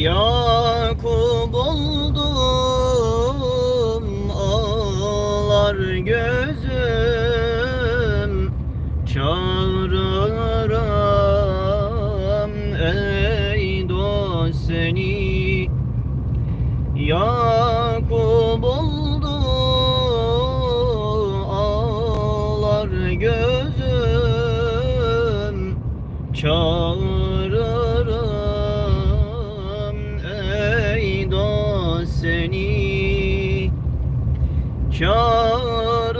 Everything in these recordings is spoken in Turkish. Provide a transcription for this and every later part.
Yakup oldum ağlar gözüm çağırırım ey dost seni. Yakup oldu ağlar gözüm Çağırırım Çağırırım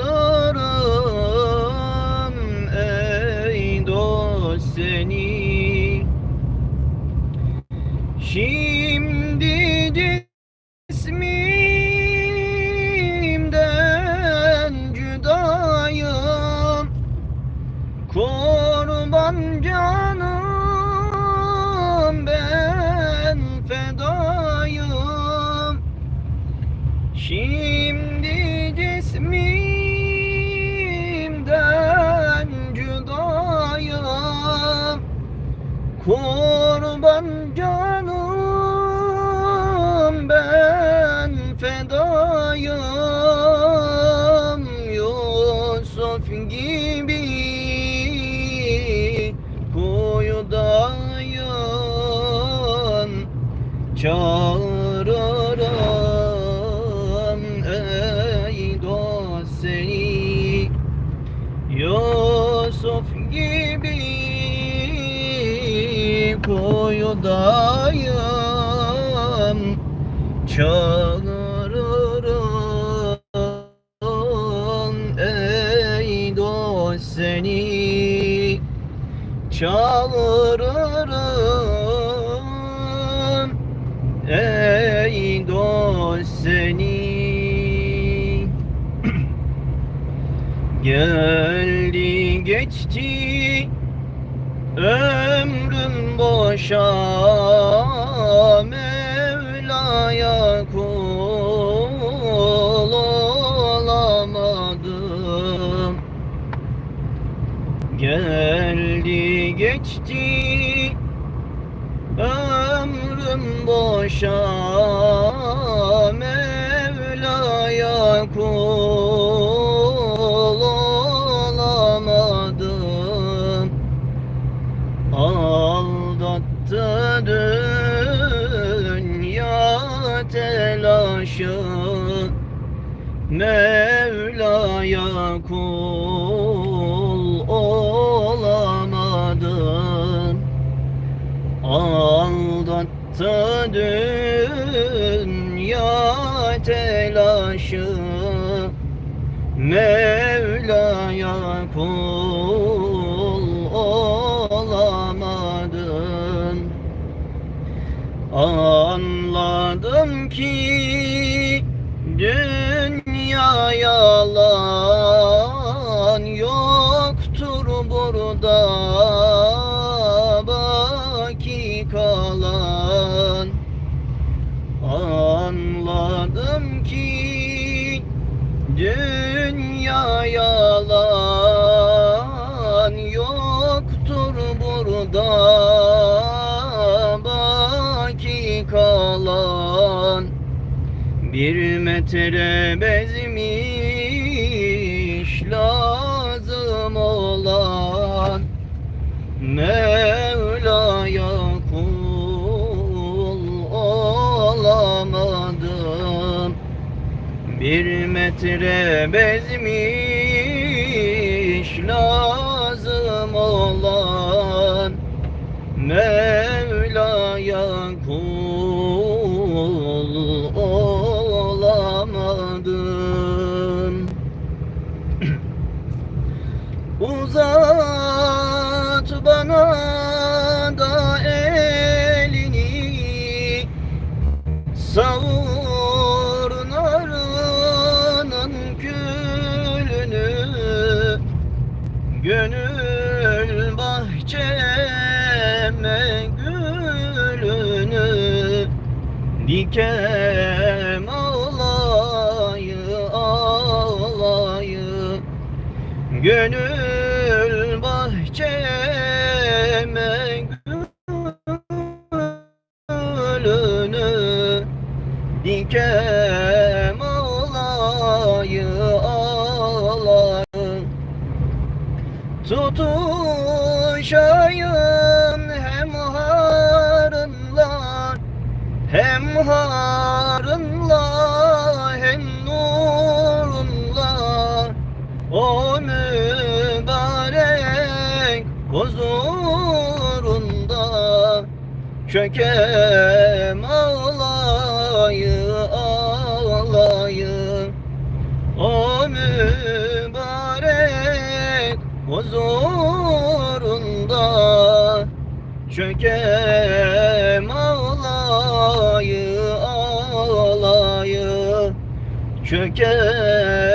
ey dost seni. Şimdi Kurban canım ben fedayım. Yusuf gibi kuyudayım. Çağırırım ey dost seni. Yusuf gibi kuyudayım Çağırırım ey dost seni. Çağırırım ey dost seni. Geldi geçti ömrüm boşa Mevla'ya kul olamadım. Geldi geçti ömrüm boşa dünya telaşı Mevla'ya kul olamadım Aldattı dünya telaşı. Mevla'ya kul Anladım ki dünya yalan yoktur burada. Baki kalan. Anladım ki dünya yalan bir metre bezmiş lazım olan Mevla'ya kul olamadım. Bir metre bezmiş lazım olan Mevla'ya Savur narının külünü Gönül bahçeme gülünü Dikem ağlayı ağlayı Gönül bahçeme dikem ağlayı ağlayı Tutuşayım Çökem ağlayı ağlayı O mübarek huzurunda. Çökem ağlayı ağlayı Çökem